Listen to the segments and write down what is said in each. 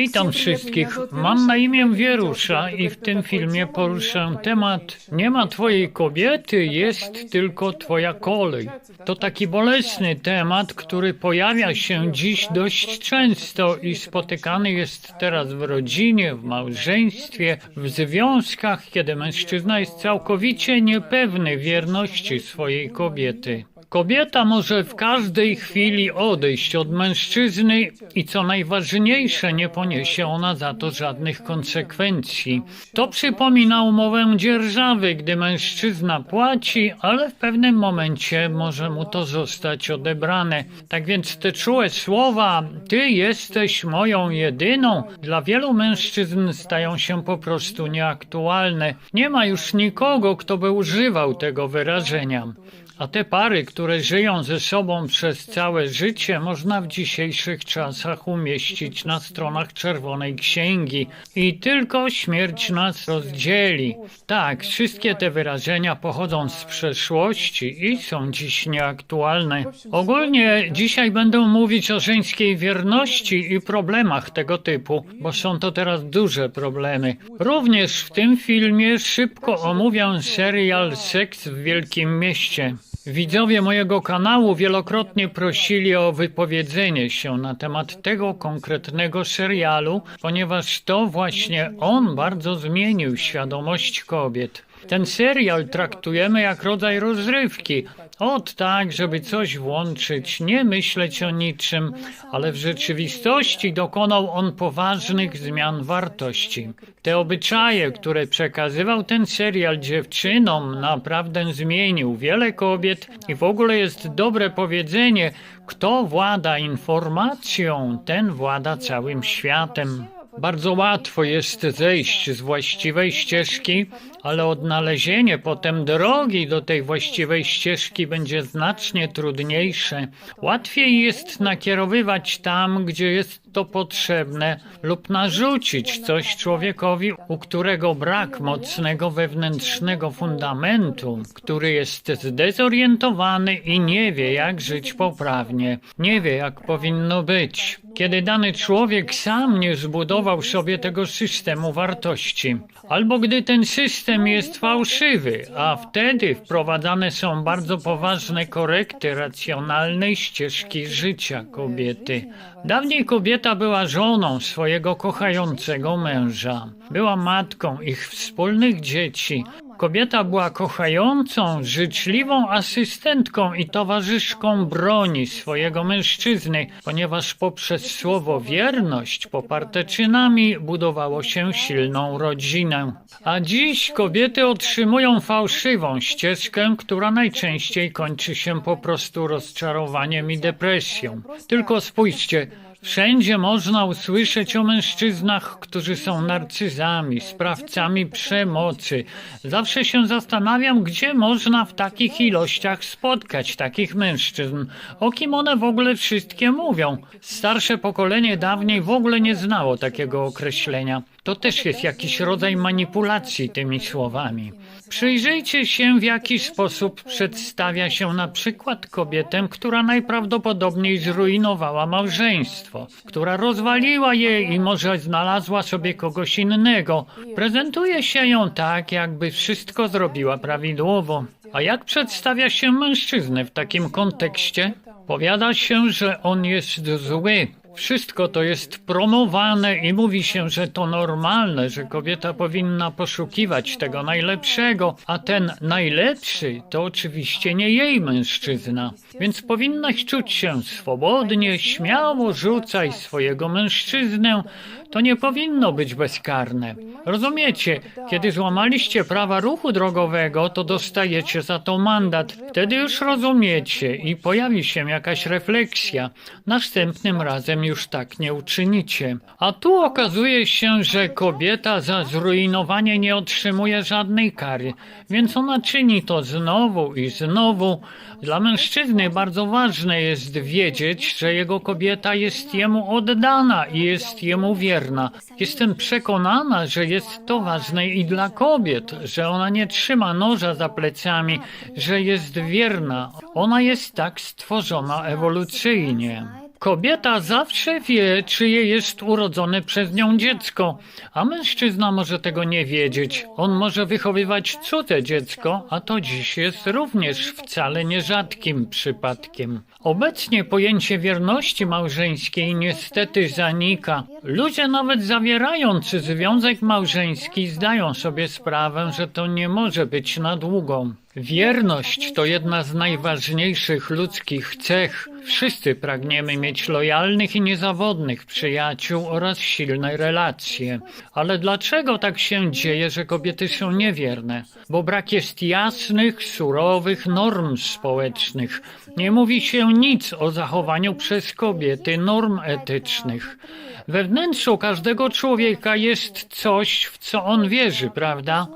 Witam wszystkich. Mam na imię Wierusza i w tym filmie poruszę temat Nie ma twojej kobiety, jest tylko twoja kolej. To taki bolesny temat, który pojawia się dziś dość często i spotykany jest teraz w rodzinie, w małżeństwie, w związkach, kiedy mężczyzna jest całkowicie niepewny wierności swojej kobiety. Kobieta może w każdej chwili odejść od mężczyzny i co najważniejsze, nie poniesie ona za to żadnych konsekwencji. To przypomina umowę dzierżawy, gdy mężczyzna płaci, ale w pewnym momencie może mu to zostać odebrane. Tak więc te czułe słowa, ty jesteś moją jedyną, dla wielu mężczyzn stają się po prostu nieaktualne. Nie ma już nikogo, kto by używał tego wyrażenia. A te pary, które żyją ze sobą przez całe życie, można w dzisiejszych czasach umieścić na stronach Czerwonej Księgi. I tylko śmierć nas rozdzieli. Tak, wszystkie te wyrażenia pochodzą z przeszłości i są dziś nieaktualne. Ogólnie dzisiaj będę mówić o żeńskiej wierności i problemach tego typu, bo są to teraz duże problemy. Również w tym filmie szybko omówię serial Seks w Wielkim Mieście. Widzowie mojego kanału wielokrotnie prosili o wypowiedzenie się na temat tego konkretnego serialu, ponieważ to właśnie on bardzo zmienił świadomość kobiet. Ten serial traktujemy jak rodzaj rozrywki. Od tak, żeby coś włączyć, nie myśleć o niczym, ale w rzeczywistości dokonał on poważnych zmian wartości. Te obyczaje, które przekazywał ten serial dziewczynom, naprawdę zmienił wiele kobiet i w ogóle jest dobre powiedzenie, kto włada informacją, ten włada całym światem. Bardzo łatwo jest zejść z właściwej ścieżki, ale odnalezienie potem drogi do tej właściwej ścieżki będzie znacznie trudniejsze. Łatwiej jest nakierowywać tam, gdzie jest to potrzebne, lub narzucić coś człowiekowi, u którego brak mocnego wewnętrznego fundamentu, który jest zdezorientowany i nie wie, jak żyć poprawnie, nie wie, jak powinno być. Kiedy dany człowiek sam nie zbudował sobie tego systemu wartości, albo gdy ten system jest fałszywy, a wtedy wprowadzane są bardzo poważne korekty racjonalnej ścieżki życia kobiety. Dawniej kobieta była żoną swojego kochającego męża, była matką ich wspólnych dzieci. Kobieta była kochającą, życzliwą asystentką i towarzyszką broni swojego mężczyzny, ponieważ poprzez słowo wierność poparte czynami budowało się silną rodzinę. A dziś kobiety otrzymują fałszywą ścieżkę, która najczęściej kończy się po prostu rozczarowaniem i depresją. Tylko spójrzcie, Wszędzie można usłyszeć o mężczyznach, którzy są narcyzami, sprawcami przemocy. Zawsze się zastanawiam, gdzie można w takich ilościach spotkać takich mężczyzn. O kim one w ogóle wszystkie mówią? Starsze pokolenie dawniej w ogóle nie znało takiego określenia. To też jest jakiś rodzaj manipulacji tymi słowami. Przyjrzyjcie się, w jaki sposób przedstawia się na przykład kobietę, która najprawdopodobniej zrujnowała małżeństwo, która rozwaliła je i może znalazła sobie kogoś innego. Prezentuje się ją tak, jakby wszystko zrobiła prawidłowo. A jak przedstawia się mężczyznę w takim kontekście? Powiada się, że on jest zły, wszystko to jest promowane i mówi się, że to normalne, że kobieta powinna poszukiwać tego najlepszego, a ten najlepszy to oczywiście nie jej mężczyzna. Więc powinnaś czuć się swobodnie, śmiało rzucaj swojego mężczyznę. To nie powinno być bezkarne. Rozumiecie, kiedy złamaliście prawa ruchu drogowego, to dostajecie za to mandat. Wtedy już rozumiecie i pojawi się jakaś refleksja. Następnym razem już tak nie uczynicie. A tu okazuje się, że kobieta za zrujnowanie nie otrzymuje żadnej kary, więc ona czyni to znowu i znowu. Dla mężczyzny bardzo ważne jest wiedzieć, że jego kobieta jest jemu oddana i jest jemu wierna. Jestem przekonana, że jest to ważne i dla kobiet, że ona nie trzyma noża za plecami, że jest wierna. Ona jest tak stworzona ewolucyjnie. Kobieta zawsze wie, czyje jest urodzone przez nią dziecko, a mężczyzna może tego nie wiedzieć. On może wychowywać cudze dziecko, a to dziś jest również wcale nierzadkim przypadkiem. Obecnie pojęcie wierności małżeńskiej niestety zanika. Ludzie nawet zawierając związek małżeński zdają sobie sprawę, że to nie może być na długo. Wierność to jedna z najważniejszych ludzkich cech. Wszyscy pragniemy mieć lojalnych i niezawodnych przyjaciół oraz silne relacje. Ale dlaczego tak się dzieje, że kobiety są niewierne? Bo brak jest jasnych, surowych norm społecznych. Nie mówi się nic o zachowaniu przez kobiety norm etycznych. We wnętrzu każdego człowieka jest coś, w co on wierzy, prawda?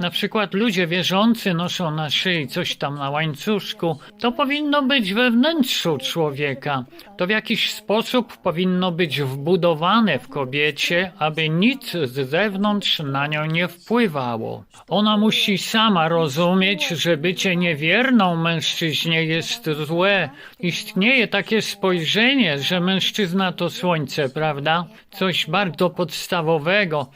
Na przykład ludzie wierzący noszą na szyi coś tam na łańcuszku. To powinno być we wnętrzu człowieka. To w jakiś sposób powinno być wbudowane w kobiecie, aby nic z zewnątrz na nią nie wpływało. Ona musi sama rozumieć, że bycie niewierną mężczyźnie jest złe. Istnieje takie spojrzenie, że mężczyzna to słońce, prawda? Coś bardzo podstawowego.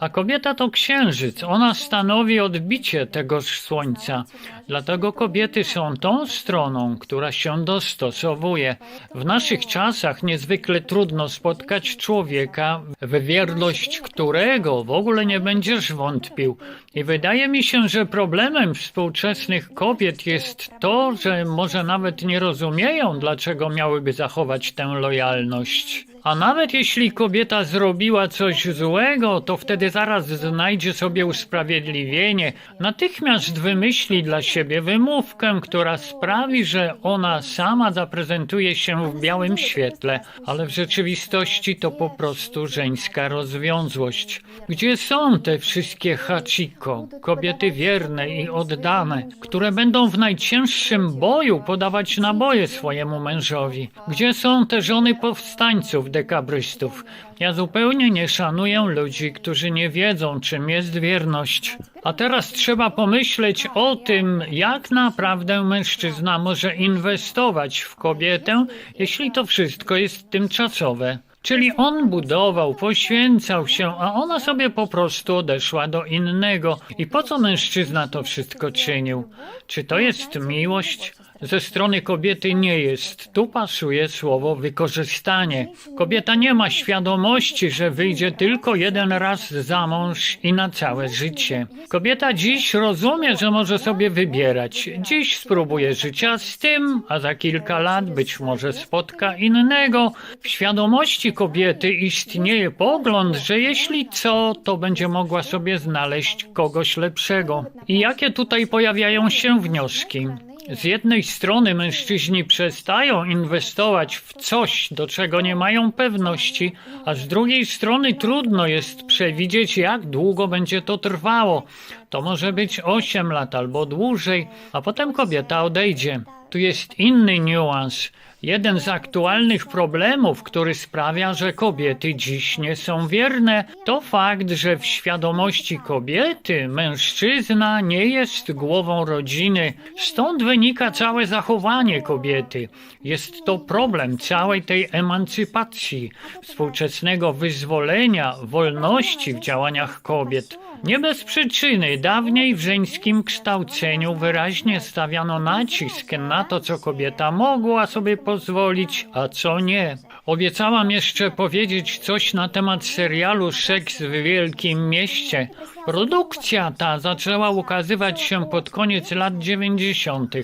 A kobieta to księżyc, ona stanowi odbicie tegoż słońca. Dlatego kobiety są tą stroną, która się dostosowuje. W naszych czasach niezwykle trudno spotkać człowieka, w wierność którego w ogóle nie będziesz wątpił. I wydaje mi się, że problemem współczesnych kobiet jest to, że może nawet nie rozumieją, dlaczego miałyby zachować tę lojalność. A nawet jeśli kobieta zrobiła coś złego, to wtedy zaraz znajdzie sobie usprawiedliwienie. Natychmiast wymyśli dla siebie wymówkę, która sprawi, że ona sama zaprezentuje się w białym świetle, ale w rzeczywistości to po prostu żeńska rozwiązłość. Gdzie są te wszystkie hachiko, kobiety wierne i oddane, które będą w najcięższym boju podawać naboje swojemu mężowi? Gdzie są te żony powstańców, dekabrystów? Ja zupełnie nie szanuję ludzi, którzy nie wiedzą, czym jest wierność. A teraz trzeba pomyśleć o tym, jak naprawdę mężczyzna może inwestować w kobietę, jeśli to wszystko jest tymczasowe. Czyli on budował, poświęcał się, a ona sobie po prostu odeszła do innego. I po co mężczyzna to wszystko czynił? Czy to jest miłość? Ze strony kobiety nie jest. Tu pasuje słowo wykorzystanie. Kobieta nie ma świadomości, że wyjdzie tylko jeden raz za mąż i na całe życie. Kobieta dziś rozumie, że może sobie wybierać. Dziś spróbuje życia z tym, a za kilka lat być może spotka innego. W świadomości kobiety istnieje pogląd, że jeśli co, to będzie mogła sobie znaleźć kogoś lepszego. I jakie tutaj pojawiają się wnioski? Z jednej strony mężczyźni przestają inwestować w coś, do czego nie mają pewności, a z drugiej strony trudno jest przewidzieć, jak długo będzie to trwało. To może być 8 lat albo dłużej, a potem kobieta odejdzie. Tu jest inny niuans. Jeden z aktualnych problemów, który sprawia, że kobiety dziś nie są wierne, to fakt, że w świadomości kobiety mężczyzna nie jest głową rodziny. Stąd wynika całe zachowanie kobiety. Jest to problem całej tej emancypacji, współczesnego wyzwolenia, wolności w działaniach kobiet. Nie bez przyczyny dawniej w żeńskim kształceniu wyraźnie stawiano nacisk na to, co kobieta mogła sobie pozwolić, a co nie. Obiecałam jeszcze powiedzieć coś na temat serialu Seks w Wielkim Mieście. Produkcja ta zaczęła ukazywać się pod koniec lat 90.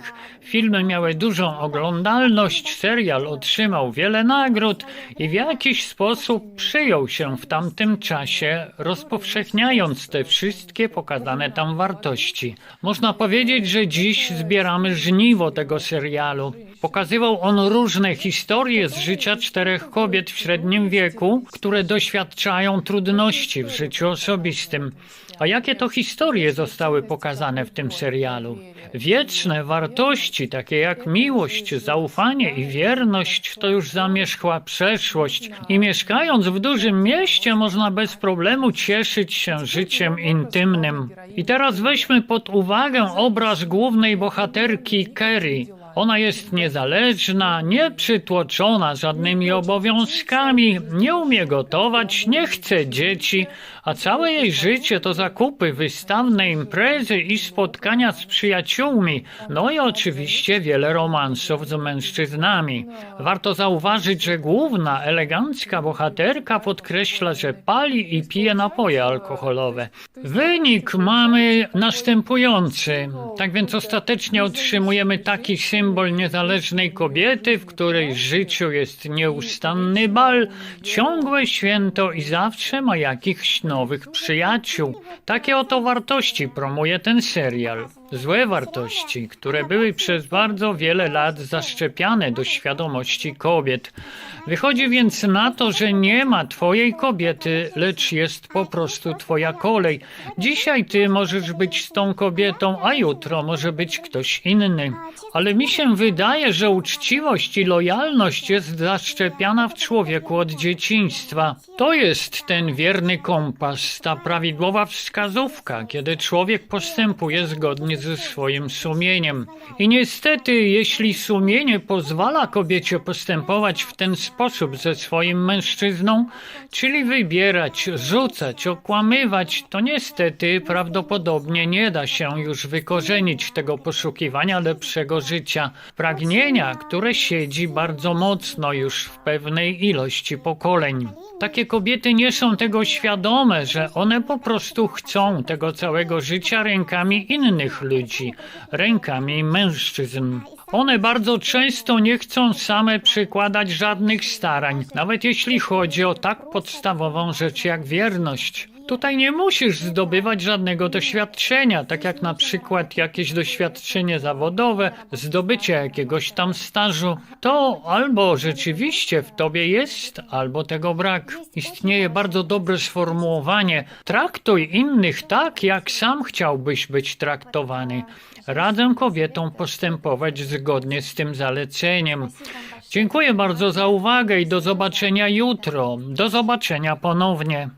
Filmy miały dużą oglądalność, serial otrzymał wiele nagród i w jakiś sposób przyjął się w tamtym czasie, rozpowszechniając te wszystkie pokazane tam wartości. Można powiedzieć, że dziś zbieramy żniwo tego serialu. Pokazywał on różne historie z życia czterech kobiet w średnim wieku, które doświadczają trudności w życiu osobistym. A jakie to historie zostały pokazane w tym serialu? Wieczne wartości, takie jak miłość, zaufanie i wierność, to już zamierzchła przeszłość i mieszkając w dużym mieście można bez problemu cieszyć się życiem intymnym. I teraz weźmy pod uwagę obraz głównej bohaterki Kerry. Ona jest niezależna, nie przytłoczona żadnymi obowiązkami, nie umie gotować, nie chce dzieci, a całe jej życie to zakupy, wystawne imprezy i spotkania z przyjaciółmi, no i oczywiście wiele romansów z mężczyznami. Warto zauważyć, że główna, elegancka bohaterka podkreśla, że pali i pije napoje alkoholowe. Wynik mamy następujący. Tak więc ostatecznie otrzymujemy taki symbol niezależnej kobiety, w której życiu jest nieustanny bal, ciągłe święto i zawsze ma jakichś nowych przyjaciół. Takie oto wartości promuje ten serial. Złe wartości, które były przez bardzo wiele lat zaszczepiane do świadomości kobiet. Wychodzi więc na to, że nie ma twojej kobiety, lecz jest po prostu twoja kolej. Dzisiaj ty możesz być z tą kobietą, a jutro może być ktoś inny. Ale mi się wydaje, że uczciwość i lojalność jest zaszczepiana w człowieku od dzieciństwa. To jest ten wierny kompas, ta prawidłowa wskazówka, kiedy człowiek postępuje zgodnie ze swoim sumieniem. I niestety, jeśli sumienie pozwala kobiecie postępować w ten sposób ze swoim mężczyzną, czyli wybierać, rzucać, okłamywać, to niestety prawdopodobnie nie da się już wykorzenić tego poszukiwania lepszego życia, pragnienia, które siedzi bardzo mocno już w pewnej ilości pokoleń. Takie kobiety nie są tego świadome, że one po prostu chcą tego całego życia rękami innych ludzi, rękami mężczyzn. One bardzo często nie chcą same przykładać żadnych starań, nawet jeśli chodzi o tak podstawową rzecz jak wierność. Tutaj nie musisz zdobywać żadnego doświadczenia, tak jak na przykład jakieś doświadczenie zawodowe, zdobycie jakiegoś tam stażu. To albo rzeczywiście w tobie jest, albo tego brak. Istnieje bardzo dobre sformułowanie: traktuj innych tak, jak sam chciałbyś być traktowany. Radzę kobietom postępować zgodnie z tym zaleceniem. Dziękuję bardzo za uwagę i do zobaczenia jutro. Do zobaczenia ponownie.